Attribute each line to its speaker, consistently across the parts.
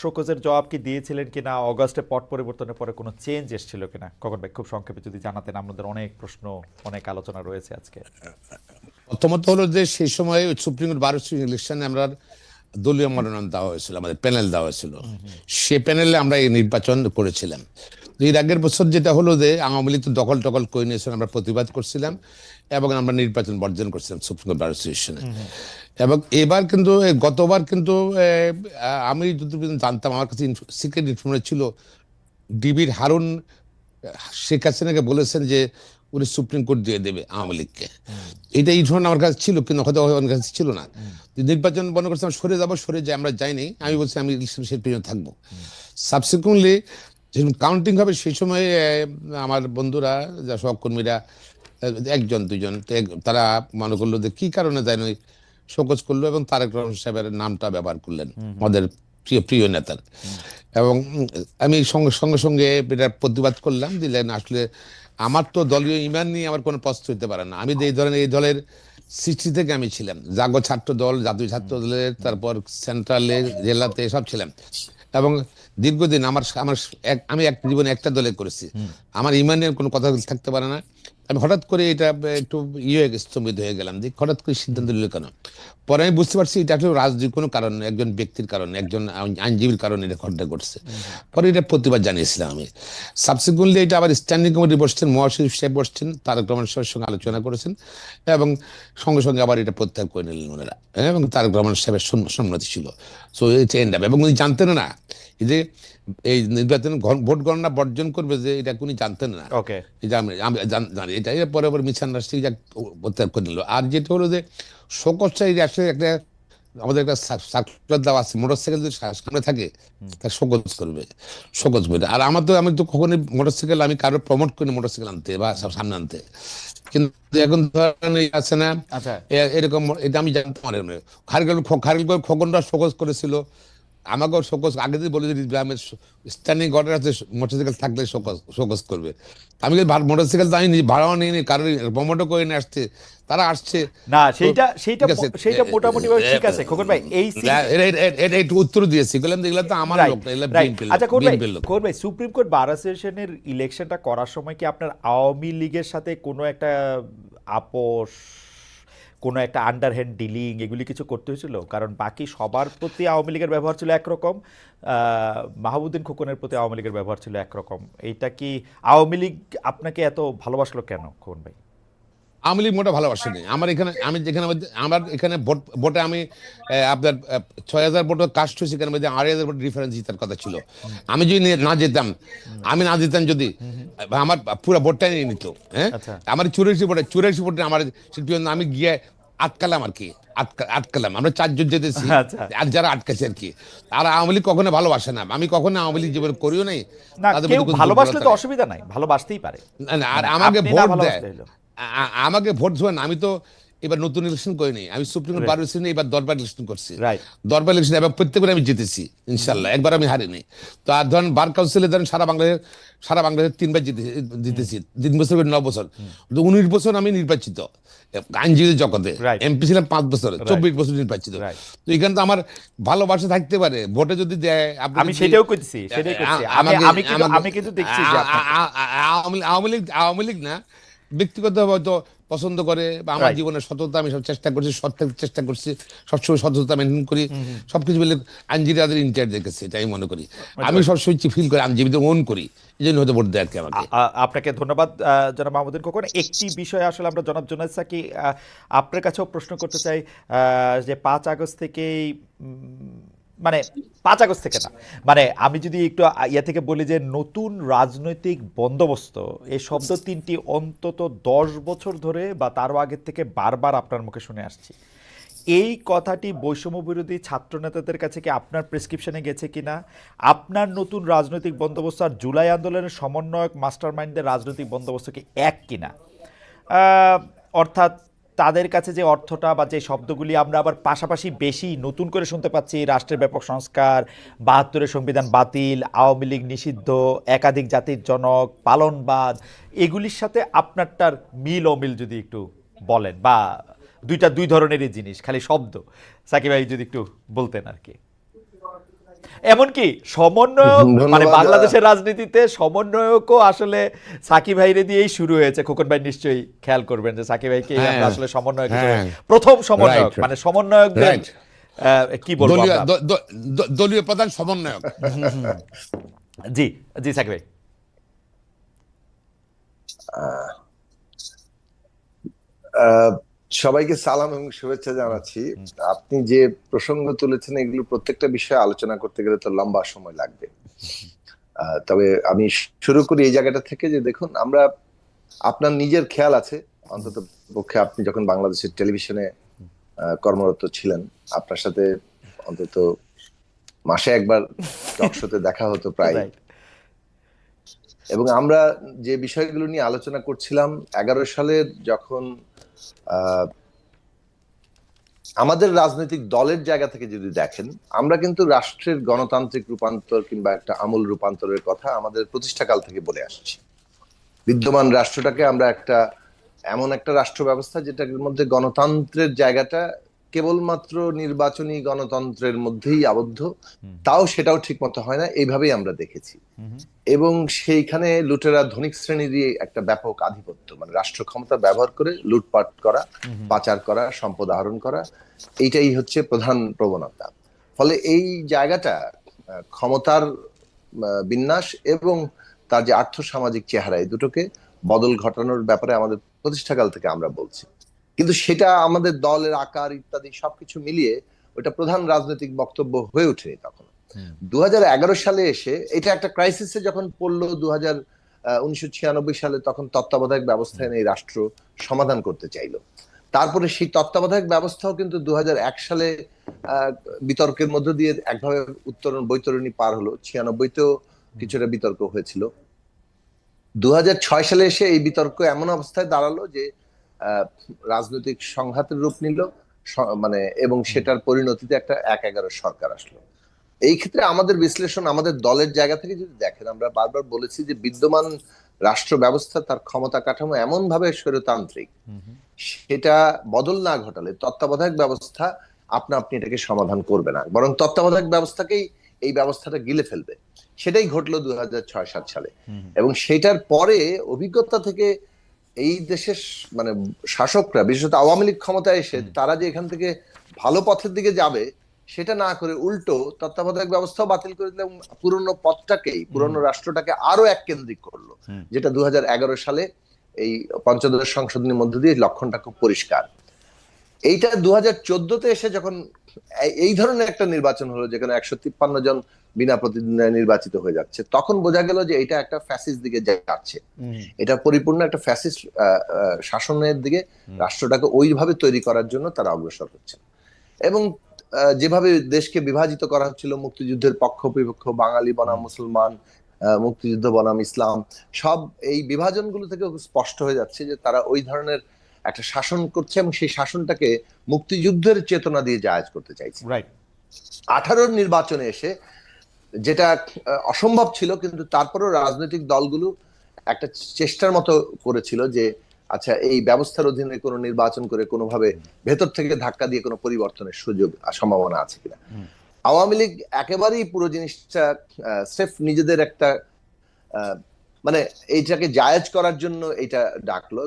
Speaker 1: শোকজের জবাব কি দিয়েছিলেন কিনা অগাস্টে পট পরিবর্তনের পরে কোনো চেঞ্জ এসেছিল কিনা? কখন ভাই খুব সংক্ষেপে যদি জানাতেন আমাদের অনেক প্রশ্ন অনেক আলোচনা রয়েছে আজকে।
Speaker 2: প্রথমত হলো যে সেই সময় ওই সুপ্রিম কোর্ট বারো ইলেকশনে আমরা দলীয় মনোনয়ন দেওয়া হয়েছিল আমাদের প্যানেল দেওয়া হয়েছিল। সে প্যানেলে আমরা এই নির্বাচন করেছিলাম। এর আগের বছর যেটা হলো যে আওয়ামী লীগ তো দখল টকল করে নিয়েছিল আমরা প্রতিবাদ করছিলাম এবং আমরা নির্বাচন বর্জন করছিলাম সুপ্রিম কোর্ট বারো সিলেকশনে এবং এবার কিন্তু গতবার কিন্তু আমি যতটুকু জানতাম আমার কাছে সিক্রেট ইনফরমেশন ছিল ডিবির হারুন শেখ হাসিনাকে বলেছেন যে উনি সুপ্রিম কোর্ট দিয়ে দেবে আওয়ামী লীগকে। এটা এই ধরনের আমার কাছে ছিল কিন্তু হয়তো আমার কাছে ছিল না। নির্বাচন বন্ধ করছিলাম সরে যাব সরে যাই আমরা যাইনি। আমি বলছি আমি ইলেকশন সেই পিছনে থাকব। সাবসিকুয়েন্টলি যখন কাউন্টিং হবে সেই সময় আমার বন্ধুরা যা সহকর্মীরা একজন দুজন তারা মনে করল যে কি কারণে যায় নয় শোকজ করল? এবং তারেক রহমান সাহেবের নামটা ব্যবহার করলেন আমাদের প্রিয় প্রিয় নেতার। এবং আমি সঙ্গে সঙ্গে সঙ্গে এটা প্রতিবাদ করলাম দিলেন আসলে আমার তো দলীয় ইমান নিয়ে আমার কোনো প্রশ্ন হতে পারে না। আমি যে এই ধরনের এই দলের সৃষ্টি থেকে আমি ছিলাম। জাগো ছাত্র দল জাতীয় ছাত্র দলের তারপর সেন্ট্রালে জেলাতে সব ছিলাম। এবং দীর্ঘদিন আমার আমার এক আমি এক জীবনে একটা দলে করেছি। আমার ইমানের কোনো কথা থাকতে পারে না। আমি হঠাৎ করে এটা একটু ইয়ে হয়ে স্তম্ভিত হয়ে গেলাম, যে হঠাৎ করে সিদ্ধান্ত নিল কেন? পরে আমি বুঝতে পারছি এটা একটা রাজনীতির কোনো কারণ, একজন ব্যক্তির কারণে, একজন আইনজীবীর কারণে এটা ঘটনা ঘটছে। পরে এটা প্রতিবাদ জানিয়েছিলাম আমি। সাবসিকুয়েন্টলি এটা আবার স্ট্যান্ডিং কমিটি বসছেন মহাশিব সাহেব বসছেন, তারেক রহমান সাহেবের সঙ্গে আলোচনা করেছেন, এবং সঙ্গে সঙ্গে আবার এটা প্রত্যাহার করে নিলেন ওনারা এবং তারেক রহমান সাহেবের সম্মতি ছিল। সো এটা এন্ড এবং উনি জানতেন না যে এই নির্বাচন ভোট গণনা বর্জন করবে যে এটা উনি জানতেন না।
Speaker 1: ওকে
Speaker 2: এটা আমি আমি জানি এটা এর পরে পরে মিস আন্ডারস্ট্যান্ডিং যা প্রত্যাহার করে নিল। আর যেটা হলো যে যে আসলে একটা আমাদের একটা সার্কুলার দেওয়া আছে মোটরসাইকেল যদি সামনে থাকে তার শোকজ করবে শোকজ করবে। আর আমার তো আমি তো কখনোই মোটরসাইকেল আমি কারও প্রমোট করি মোটরসাইকেল আনতে বা সব সামনে আনতে। কিন্তু এখন ধরেন এই আছে না
Speaker 1: আচ্ছা।
Speaker 2: এরকম এটা আমি জানতাম খারগেল খারগেল খোকনরা শোকজ করেছিল। আমাকেও শোকজ আগে দিয়ে বলে যে গ্রামের স্ট্যান্ডিং অর্ডার আছে মোটরসাইকেল থাকলে শোকজ শোকজ করবে। আমি মোটরসাইকেল তো আমি ভাড়াও নিয়ে কারোর প্রমোটও করে নিয়ে আসছে। তারা আসছে।
Speaker 1: না সেইটা সেইটা সেইটা মোটামুটি ভাবে ঠিক আছে খোকন ভাই এই
Speaker 2: এটা- একটু উত্তর দিয়েছি। বললাম এগুলো তো আমার লোক এগুলো
Speaker 1: আচ্ছা কোন ভাই
Speaker 2: বিএনপির লোক।
Speaker 1: কোন ভাই সুপ্রিম কোর্ট বার অ্যাসোসিয়েশনের ইলেকশনটা করার সময় কি আপনার আওয়ামী লীগের সাথে কোনো একটা আপোষ কোনো একটা আন্ডারহ্যান্ড ডিলিং এগুলি কিছু করতে হয়েছিল? কারণ বাকি সবার প্রতি আওয়ামী লীগের ব্যবহার ছিল একরকম মাহবুদ্দিন খোকনের প্রতি আওয়ামী লীগের ব্যবহার ছিল একরকম। এইটা কি আওয়ামী লীগ আপনাকে এত ভালোবাসলো কেন খোকন ভাই?
Speaker 2: আওয়ামী লীগ মোটা ভালোবাসেনি। আমার এখানে আমি যেখানে আমার এখানে ভোট ভোটে আমি আপনার ছয় হাজার ভোট কাস্ট হয়েছে এখানে মধ্যে আড়াই হাজার ভোট ডিফারেন্স জিতার কথা ছিল। আমি যদি না যেতাম আমি না যেতাম যদি আমার পুরো ভোটটাই নিয়ে নিত হ্যাঁ?
Speaker 1: আচ্ছা।
Speaker 2: আমার চুরাশি ভোটে চুরাশি ভোটে আমার আমি গিয়ে আটকালাম আর কি আটকা- আটকালাম। আমরা চারজন যেতেছি
Speaker 1: আচ্ছা।
Speaker 2: আর যারা আটকাছে আর কি। আর আওয়ামী লীগ কখনো ভালোবাসে না। আমি কখনো আওয়ামী লীগ জীবনে করিও নাই।
Speaker 1: ভালোবাসলে তো অসুবিধা নাই ভালোবাসতেই পারে।
Speaker 2: আর আমাকে ভোট দেয়। আমাকে ভোট দেবেন আমি তো এবার নতুন ইলেকশন করিনি আমি সুপ্রিম কোর্ট বার ইলেকশন এবার দরবার ইলেকশন করছি। দরবার ইলেকশন এবং প্রত্যেকবার আমি জিতেছি ইনশাল্লাহ। একবার আমি হারিনি। তো আর ধরেন বার কাউন্সিলে ধরেন সারা বাংলাদেশ সারা বাংলাদেশ তিনবার জিতে জিতেছি তিন বছর ন বছর। উনিশ বছর আমি নির্বাচিত। আইনজীবী জগতে। এমপি ছিলাম পাঁচ বছর চব্বিশ বছর নির্বাচিত. তো এখানে তো আমার ভালোবাসা থাকতে পারে। ভোটে যদি দেয়
Speaker 1: আমি সেটাও
Speaker 2: লীগ- আওয়ামী লীগ আওয়ামী লীগ না ব্যক্তিগত হয়তো পছন্দ করে বা আমার. জীবনের সততা আমি সব চেষ্টা করছি সৎ চেষ্টা করছি সবসময় সততা মেনটেন করি। সবকিছু মিলে আইনজীবীদের ইন্টার দেখেছে এটা আমি মনে করি। আমি সবসময় ফিল করি আইনজীবীদের ওন করি এই জন্য হয়তো ভোট দেয় আর কি আমাকে।
Speaker 1: আপনাকে ধন্যবাদ জনাব মাহমুদ্দিন খোকন। একটি বিষয় আসলে আমরা জনাব জোনাস সাকি আপনার কাছেও প্রশ্ন করতে চাই আহ, যে পাঁচ আগস্ট থেকেই মানে পাঁচ আগস্ট থেকে না। মানে আমি যদি একটু ইয়া থেকে বলি যে নতুন রাজনৈতিক বন্দোবস্ত, এই শব্দ তিনটি অন্তত দশ বছর ধরে বা তারও আগের থেকে বারবার আপনার মুখে শুনে আসছি। এই কথাটি বৈষম্য বিরোধী ছাত্র নেতাদের কাছে কি আপনার প্রেসক্রিপশনে গেছে কিনা? আপনার নতুন রাজনৈতিক বন্দোবস্ত আর জুলাই আন্দোলনের সমন্বয়ক মাস্টারমাইন্ডের রাজনৈতিক বন্দোবস্ত কি এক কিনা? অর্থাৎ তাদের কাছে যে অর্থটা বা যে শব্দগুলি আমরা আবার পাশাপাশি বেশি নতুন করে শুনতে পাচ্ছি, রাষ্ট্রের ব্যাপক সংস্কার, বাহাত্তরের সংবিধান বাতিল, আওয়ামী লীগ নিষিদ্ধ, একাধিক জাতির জনক, পালনবাদ, এগুলির সাথে আপনারটার মিল অমিল যদি একটু বলেন বা দুইটা দুই ধরনেরই জিনিস, খালি শব্দ। সাকিব ভাই যদি একটু বলতেন আর কি। এমনকি সমন্বয়ক মানে বাংলাদেশের রাজনীতিতে সমন্বয়কও আসলে সাকিব ভাইরে দিয়েই শুরু হয়েছে। খোকন ভাই নিশ্চয়ই খেয়াল করবেন যে সাকিব ভাইকে
Speaker 2: হ্যাঁ,
Speaker 1: আসলে সমন্বয়ক
Speaker 2: হ্যাঁ।
Speaker 1: প্রথম সমন্বয়ক মানে সমন্বয়কদের আহ, কি বলব
Speaker 2: দলীয় প্রধান সমন্বয়ক।
Speaker 1: জি জি সাকিব ভাই।
Speaker 3: আহ, সবাইকে সালাম এবং শুভেচ্ছা জানাচ্ছি। আপনি যে প্রসঙ্গ তুলেছেন এগুলো প্রত্যেকটা বিষয়ে আলোচনা করতে গেলে তো লম্বা সময় লাগবে। তবে আমি শুরু করি এই জায়গাটা থেকে যে দেখুন আমরা আপনার নিজের খেয়াল আছে। অন্তত পক্ষে আপনি যখন বাংলাদেশের টেলিভিশনে কর্মরত ছিলেন আপনার সাথে অন্তত মাসে একবার টক শোতে দেখা হতো প্রায়. এবং আমরা যে বিষয়গুলো নিয়ে আলোচনা করছিলাম, এগারো সালের যখন আমাদের রাজনৈতিক দলের জায়গা থেকে যদি দেখেন, আমরা কিন্তু রাষ্ট্রের গণতান্ত্রিক রূপান্তর কিংবা একটা আমূল রূপান্তরের কথা আমাদের প্রতিষ্ঠাকাল থেকে বলে আসছি। বিদ্যমান রাষ্ট্রটাকে আমরা একটা, এমন একটা রাষ্ট্র ব্যবস্থা যেটার মধ্যে গণতন্ত্রের জায়গাটা কেবলমাত্র নির্বাচনী গণতন্ত্রের মধ্যেই আবদ্ধ তাও সেটাও ঠিক মতো হয় না এইভাবেই আমরা দেখেছি। এবং সেইখানে লুটেরা ধনিক শ্রেণি দিয়ে একটা ব্যাপক আধিপত্য মানে রাষ্ট্র ক্ষমতা ব্যবহার করে লুটপাট করা পাচার করা সম্পদ আহরণ করা এইটাই হচ্ছে প্রধান প্রবণতা। ফলে এই জায়গাটা ক্ষমতার বিন্যাস এবং তার যে আর্থসামাজিক চেহারা এই দুটোকে বদল ঘটানোর ব্যাপারে আমাদের প্রতিষ্ঠাকাল থেকে আমরা বলছি। কিন্তু সেটা আমাদের দলের আকার ইত্যাদি সবকিছু মিলিয়ে ওটা প্রধান রাজনৈতিক বক্তব্য হয়ে ওঠেনি তখন। দু সালে এসে এটা একটা ক্রাইসিসে যখন পড়ল দু উনিশশো সালে তখন তত্ত্বাবধায়ক ব্যবস্থা এনে এই রাষ্ট্র সমাধান করতে চাইলো। তারপরে সেই তত্ত্বাবধায়ক ব্যবস্থাও কিন্তু দু হাজার এক সালে আহ, বিতর্কের মধ্য দিয়ে একভাবে উত্তরণ বৈতরণী পার হলো। ছিয়ানব্বইতেও কিছুটা বিতর্ক হয়েছিল। দু হাজার ছয় সালে এসে এই বিতর্ক এমন অবস্থায় দাঁড়াল যে রাজনৈতিক সংঘাতের রূপ নিল মানে এবং সেটার পরিণতিতে একটা এক এগারো সরকার আসলো এই ক্ষেত্রে আমাদের বিশ্লেষণ আমাদের দলের জায়গা থেকে যদি দেখেন আমরা বারবার বলেছি যে বিদ্যমান রাষ্ট্র ব্যবস্থা তার ক্ষমতা কাঠামো এমন ভাবে স্বৈরতান্ত্রিক। সেটা বদল না ঘটালে তত্ত্বাবধায়ক ব্যবস্থা আপনা আপনি এটাকে সমাধান করবে না বরং তত্ত্বাবধায়ক ব্যবস্থাকেই এই ব্যবস্থাটা গিলে ফেলবে সেটাই ঘটলো দু হাজার ছয় সাত সালে। এবং সেটার পরে অভিজ্ঞতা থেকে এই দেশের মানে শাসকরা বিশেষত আওয়ামী লীগ ক্ষমতায় এসে তারা যে এখান থেকে ভালো পথের দিকে যাবে সেটা না করে উল্টো তত্ত্বাবধায়ক ব্যবস্থাও বাতিল করে দিল পুরনো পথটাকেই পুরনো রাষ্ট্রটাকে আরও এক কেন্দ্রিক করল। যেটা দু হাজার এগারো সালে এই পঞ্চদশ সংশোধনীর মধ্য দিয়ে লক্ষণটা খুব পরিষ্কার। এইটা দু হাজার চোদ্দতে এসে যখন এই- এই ধরনের একটা নির্বাচন হলো যেখানে একশো তিপ্পান্ন জন বিনা প্রতিদ্বন্দ্বিতায় নির্বাচিত হয়ে যাচ্ছে। তখন বোঝা গেল যে এটা একটা ফ্যাসিস দিকে যাচ্ছে। এটা পরিপূর্ণ একটা ফ্যাসিস্ট শাসনের দিকে রাষ্ট্রটাকে ওইভাবে তৈরি করার জন্য তারা অগ্রসর হচ্ছে। এবং যেভাবে দেশকে বিভাজিত করা হচ্ছিল মুক্তিযুদ্ধের পক্ষ বিপক্ষ বাঙালি বনাম মুসলমান মুক্তিযুদ্ধ বনাম ইসলাম সব এই বিভাজনগুলো থেকে স্পষ্ট হয়ে যাচ্ছে যে তারা ওই ধরনের একটা শাসন করছে এবং সেই শাসনটাকে মুক্তিযুদ্ধের চেতনা দিয়ে জায়াজ করতে চাইছে। আঠারোর নির্বাচনে এসে যেটা অসম্ভব ছিল কিন্তু তারপরেও রাজনৈতিক দলগুলো একটা চেষ্টার মতো করেছিল যে আচ্ছা এই ব্যবস্থার অধীনে কোনো নির্বাচন করে কোনোভাবে ভেতর থেকে ধাক্কা দিয়ে কোনো পরিবর্তনের সুযোগ সম্ভাবনা আছে কিনা। আওয়ামী লীগ একেবারেই পুরো জিনিসটা সেফ নিজেদের একটা মানে এইটাকে জায়েজ করার জন্য এটা ডাকলো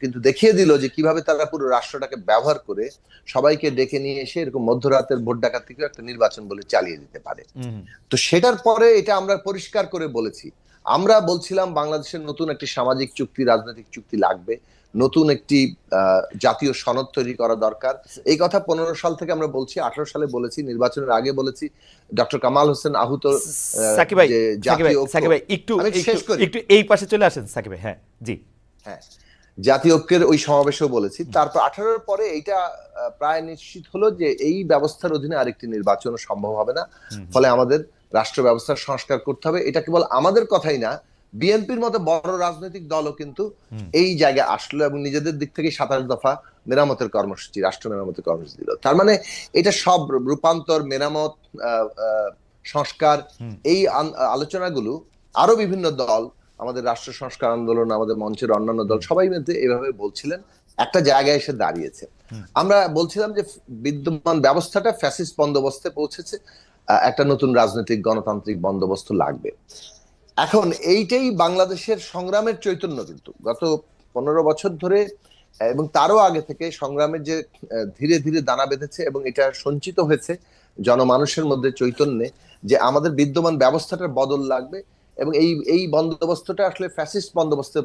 Speaker 3: কিন্তু দেখিয়ে দিল যে কীভাবে তারা পুরো রাষ্ট্রটাকে ব্যবহার করে সবাইকে ডেকে নিয়ে এসে এরকম মধ্যরাতের ভোট ডাকাতিকেও একটা নির্বাচন বলে চালিয়ে দিতে পারে। তো সেটার পরে এটা আমরা পরিষ্কার করে বলেছি আমরা বলছিলাম বাংলাদেশের নতুন একটি সামাজিক চুক্তি রাজনৈতিক চুক্তি লাগবে। নতুন একটি আহ, জাতীয় সনদ তৈরি করা দরকার। এই কথা পনেরো সাল থেকে আমরা বলছি আঠারো সালে বলেছি নির্বাচনের আগে বলেছি। ডক্টর কামাল হোসেন আহুত
Speaker 1: সাকিব ভাই সাকিব ভাই একটু একটু- এই পাশে চলে আসেন সাকিব ভাই হ্যাঁ জি।
Speaker 3: হ্যাঁ জাতীয় ঐক্যের ওই সমাবেশেও বলেছি। তারপর আঠারোর পরে এইটা প্রায় নিশ্চিত হলো যে এই ব্যবস্থার অধীনে আরেকটি নির্বাচন সম্ভব হবে না। ফলে আমাদের রাষ্ট্র ব্যবস্থার সংস্কার করতে হবে। এটা কেবল আমাদের কথাই না বিএনপির মতো বড় রাজনৈতিক দলও কিন্তু এই জায়গায় আসলো এবং নিজেদের দিক থেকে সাতাশ দফা মেরামতের কর্মসূচি রাষ্ট্র মেরামতের কর্মসূচি দিল। তার মানে এটা সব রূপান্তর মেরামত সংস্কার এই আলোচনাগুলো আরও বিভিন্ন দল আমাদের রাষ্ট্র সংস্কার আন্দোলন আমাদের মঞ্চের অন্যান্য দল সবাই মিলে এভাবে বলছিলেন। একটা জায়গায় এসে দাঁড়িয়েছে। আমরা বলছিলাম যে বিদ্যমান ব্যবস্থাটা ফ্যাসিস্ট বন্দোবস্তে পৌঁছেছে। একটা নতুন রাজনৈতিক গণতান্ত্রিক বন্দোবস্ত লাগবে। এখন এইটাই বাংলাদেশের সংগ্রামের চৈতন্য কিন্তু। গত পনেরো বছর ধরে, এবং তারও আগে থেকে সংগ্রামের যে ধীরে ধীরে দানা বেঁধেছে এবং এটা সঞ্চিত হয়েছে জনমানুষের মধ্যে চৈতন্যে যে আমাদের বিদ্যমান ব্যবস্থাটার বদল লাগবে এবং এই এই বন্দোবস্তটা আসলে ফ্যাসিস্ট বন্দোবস্তে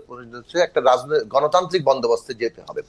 Speaker 3: একটা রাজনৈতিক গণতান্ত্রিক বন্দোবস্তে যেতে হবে।